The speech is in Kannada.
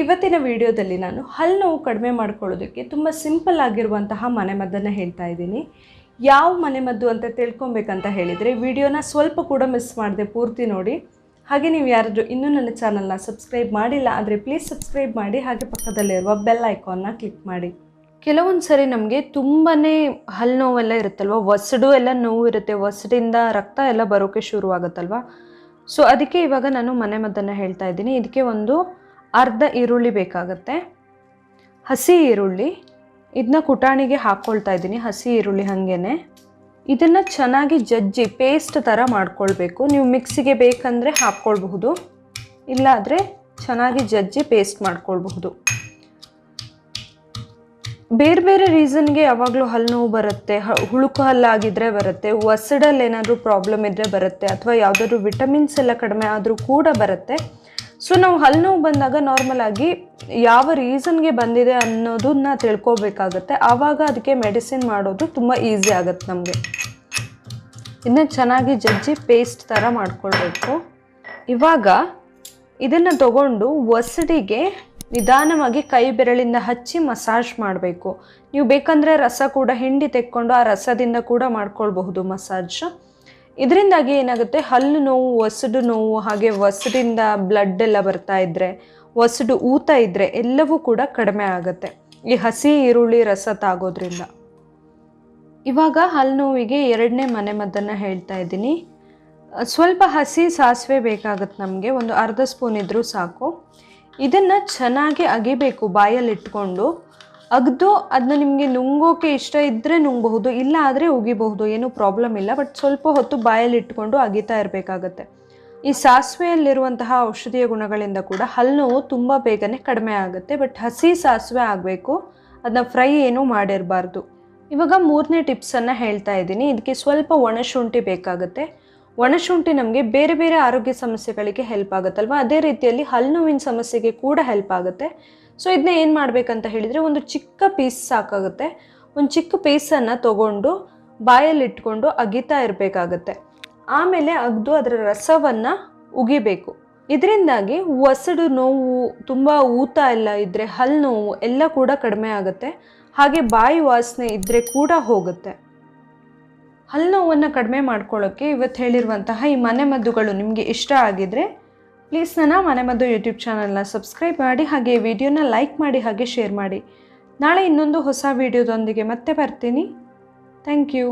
ಇವತ್ತಿನ ವಿಡಿಯೋದಲ್ಲಿ ನಾನು ಹಲ್ಲು ನೋವು ಕಡಿಮೆ ಮಾಡ್ಕೊಳ್ಳೋದಕ್ಕೆ ತುಂಬ ಸಿಂಪಲ್ ಆಗಿರುವಂತಹ ಮನೆಮದ್ದನ್ನು ಹೇಳ್ತಾ ಇದ್ದೀನಿ. ಯಾವ ಮನೆಮದ್ದು ಅಂತ ತಿಳ್ಕೊಬೇಕಂತ ಹೇಳಿದರೆ ವಿಡಿಯೋನ ಸ್ವಲ್ಪ ಕೂಡ ಮಿಸ್ ಮಾಡಿದೆ ಪೂರ್ತಿ ನೋಡಿ. ಹಾಗೆ ನೀವು ಯಾರಾದರೂ ಇನ್ನೂ ನನ್ನ ಚಾನಲ್ನ ಸಬ್ಸ್ಕ್ರೈಬ್ ಮಾಡಿಲ್ಲ ಆದರೆ ಪ್ಲೀಸ್ ಸಬ್ಸ್ಕ್ರೈಬ್ ಮಾಡಿ, ಹಾಗೆ ಪಕ್ಕದಲ್ಲಿರುವ ಬೆಲ್ ಐಕಾನ್ನ ಕ್ಲಿಕ್ ಮಾಡಿ. ಕೆಲವೊಂದು ಸರಿ ನಮಗೆ ತುಂಬಾ ಹಲ್ಲು ನೋವೆಲ್ಲ ಇರುತ್ತಲ್ವ? ಒಸಡು ಎಲ್ಲ ನೋವು ಇರುತ್ತೆ. ಒಸಡಿಂದ ರಕ್ತ ಎಲ್ಲ ಬರೋಕ್ಕೆ ಶುರುವಾಗುತ್ತಲ್ವ? ಸೊ ಅದಕ್ಕೆ ಇವಾಗ ನಾನು ಮನೆಮದ್ದನ್ನು ಹೇಳ್ತಾ ಇದ್ದೀನಿ. ಇದಕ್ಕೆ ಒಂದು ಅರ್ಧ ಈರುಳ್ಳಿ ಬೇಕಾಗುತ್ತೆ. ಹಸಿ ಈರುಳ್ಳಿ. ಇದನ್ನ ಕುಟಾಣಿಗೆ ಹಾಕ್ಕೊಳ್ತಾ ಇದ್ದೀನಿ, ಹಸಿ ಈರುಳ್ಳಿ ಹಾಗೇ ಇದನ್ನು ಚೆನ್ನಾಗಿ ಜಜ್ಜಿ ಪೇಸ್ಟ್ ಥರ ಮಾಡ್ಕೊಳ್ಬೇಕು. ನೀವು ಮಿಕ್ಸಿಗೆ ಬೇಕಂದರೆ ಹಾಕ್ಕೊಳ್ಬಹುದು ಇಲ್ಲಾದರೆ ಚೆನ್ನಾಗಿ ಜಜ್ಜಿ ಪೇಸ್ಟ್ ಮಾಡ್ಕೊಳ್ಬಹುದು. ಬೇರೆ ಬೇರೆ ರೀಸನ್ಗೆ ಯಾವಾಗಲೂ ಹಲ್ಲು ನೋವು ಬರುತ್ತೆ ಹುಳುಕು ಹಲ್ಲಾಗಿದ್ದರೆ ಬರುತ್ತೆ ಒಸಡಲ್ಲಿ ಏನಾದರೂ ಪ್ರಾಬ್ಲಮ್ ಇದ್ದರೆ ಬರುತ್ತೆ, ಅಥವಾ ಯಾವುದಾದ್ರೂ ವಿಟಮಿನ್ಸ್ ಎಲ್ಲ ಕಡಿಮೆ ಆದರೂ ಕೂಡ ಬರುತ್ತೆ. ಸೊ ನಾವು ಹಲ್ಲು ನೋವು ಬಂದಾಗ ನಾರ್ಮಲ್ ಆಗಿ ಯಾವ ರೀಸನ್ಗೆ ಬಂದಿದೆ ಅನ್ನೋದನ್ನ ತಿಳ್ಕೊಬೇಕಾಗತ್ತೆ. ಆವಾಗ ಅದಕ್ಕೆ ಮೆಡಿಸಿನ್ ಮಾಡೋದು ತುಂಬ ಈಸಿ ಆಗುತ್ತೆ ನಮಗೆ. ಇನ್ನು ಚೆನ್ನಾಗಿ ಜಜ್ಜಿ ಪೇಸ್ಟ್ ಥರ ಮಾಡ್ಕೊಳ್ಬೇಕು. ಇವಾಗ ಇದನ್ನು ತಗೊಂಡು ಒಸಡಿಗೆ ನಿಧಾನವಾಗಿ ಕೈ ಬೆರಳಿಂದ ಹಚ್ಚಿ ಮಸಾಜ್ ಮಾಡಬೇಕು. ನೀವು ಬೇಕಂದರೆ ರಸ ಕೂಡ, ಹಿಂಡಿ ತೆಕ್ಕೊಂಡು ಆ ರಸದಿಂದ ಕೂಡ ಮಾಡ್ಕೊಳ್ಬಹುದು ಮಸಾಜ್ ಇದರಿಂದಾಗಿ ಏನಾಗುತ್ತೆ? ಹಲ್ಲು ನೋವು ಒಸಡು ನೋವು, ಹಾಗೆ ಒಸಡಿಂದ ಬ್ಲಡ್ ಎಲ್ಲ ಬರ್ತಾ ಇದ್ದರೆ ಒಸಡು ಊತ ಇದ್ದರೆ ಎಲ್ಲವೂ ಕೂಡ ಕಡಿಮೆ ಆಗುತ್ತೆ. ಈ ಹಸಿ ಈರುಳ್ಳಿ ರಸ ತಾಗೋದ್ರಿಂದ. ಇವಾಗ ಹಲ್ಲು ನೋವಿಗೆ ಎರಡನೇ ಮನೆ ಮದ್ದನ್ನು ಹೇಳ್ತಾ ಇದ್ದೀನಿ. ಸ್ವಲ್ಪ ಹಸಿ ಸಾಸಿವೆ ಬೇಕಾಗುತ್ತೆ ನಮಗೆ, ಒಂದು ಅರ್ಧ ಸ್ಪೂನ್ ಇದ್ದರೂ ಸಾಕು. ಇದನ್ನು ಚೆನ್ನಾಗಿ ಅಗಿಬೇಕು, ಬಾಯಲ್ಲಿ ಇಟ್ಕೊಂಡು. ಅಗ್ದು ಅದನ್ನ ನಿಮಗೆ ನುಂಗೋಕೆ ಇಷ್ಟ ಇದ್ದರೆ ನುಂಗಬಹುದು, ಇಲ್ಲ ಆದರೆ ಉಗಿಬಹುದು, ಏನೂ ಪ್ರಾಬ್ಲಮ್ ಇಲ್ಲ. ಬಟ್ ಸ್ವಲ್ಪ ಹೊತ್ತು ಬಾಯಲ್ಲಿ ಇಟ್ಕೊಂಡು ಅಗಿತಾ ಇರಬೇಕಾಗತ್ತೆ. ಈ ಸಾಸಿವೆಯಲ್ಲಿರುವಂತಹ ಔಷಧೀಯ ಗುಣಗಳಿಂದ ಕೂಡ ಹಲ್ಲು ನೋವು ತುಂಬ ಬೇಗನೆ ಕಡಿಮೆ ಆಗುತ್ತೆ. ಬಟ್ ಹಸಿ ಸಾಸಿವೆ ಆಗಬೇಕು. ಅದನ್ನ ಫ್ರೈ ಏನೂ ಮಾಡಿರಬಾರ್ದು. ಇವಾಗ ಮೂರನೇ ಟಿಪ್ಸನ್ನು ಹೇಳ್ತಾ ಇದ್ದೀನಿ. ಇದಕ್ಕೆ ಸ್ವಲ್ಪ ಒಣಶುಂಠಿ ಬೇಕಾಗುತ್ತೆ. ಒಣಶುಂಠಿ ನಮಗೆ ಬೇರೆ ಬೇರೆ ಆರೋಗ್ಯ ಸಮಸ್ಯೆಗಳಿಗೆ ಹೆಲ್ಪ್ ಆಗುತ್ತಲ್ವ? ಅದೇ ರೀತಿಯಲ್ಲಿ ಹಲ್ಲು ನೋವಿನ ಸಮಸ್ಯೆಗೆ ಕೂಡ ಹೆಲ್ಪ್ ಆಗುತ್ತೆ. ಸೊ ಇದನ್ನ ಏನು ಮಾಡಬೇಕಂತ ಹೇಳಿದರೆ ಒಂದು ಚಿಕ್ಕ ಪೀಸ್ ಸಾಕಾಗುತ್ತೆ. ಒಂದು ಚಿಕ್ಕ ಪೀಸನ್ನು ತಗೊಂಡು ಬಾಯಲ್ಲಿ ಇಟ್ಕೊಂಡು ಅಗಿತಾ ಇರಬೇಕಾಗತ್ತೆ. ಆಮೇಲೆ ಅಗ್ದು ಅದರ ರಸವನ್ನು ಉಗಿಬೇಕು. ಇದರಿಂದಾಗಿ ಒಸಡು ನೋವು, ತುಂಬ ಊತ ಎಲ್ಲ ಇದ್ದರೆ ಹಲ್ಲು ನೋವು ಎಲ್ಲ ಕೂಡ ಕಡಿಮೆ ಆಗುತ್ತೆ. ಹಾಗೆ ಬಾಯಿ ವಾಸನೆ ಇದ್ದರೆ ಕೂಡ ಹೋಗುತ್ತೆ. ಹಲ್ಲು ನೋವನ್ನು ಕಡಿಮೆ ಮಾಡ್ಕೊಳ್ಳೋಕ್ಕೆ ಇವತ್ತು ಹೇಳಿರುವಂತಹ ಈ ಮನೆಮದ್ದುಗಳು ನಿಮಗೆ ಇಷ್ಟ ಆಗಿದ್ರೆ ಪ್ಲೀಸ್ ನನ್ನ ಮನೆಮದ್ದು ಯೂಟ್ಯೂಬ್ ಚಾನಲ್ನ ಸಬ್ಸ್ಕ್ರೈಬ್ ಮಾಡಿ, ಹಾಗೆ ವಿಡಿಯೋನ ಲೈಕ್ ಮಾಡಿ, ಹಾಗೆ ಶೇರ್ ಮಾಡಿ. ನಾಳೆ ಇನ್ನೊಂದು ಹೊಸ ವಿಡಿಯೋದೊಂದಿಗೆ ಮತ್ತೆ ಬರ್ತೀನಿ. Thank you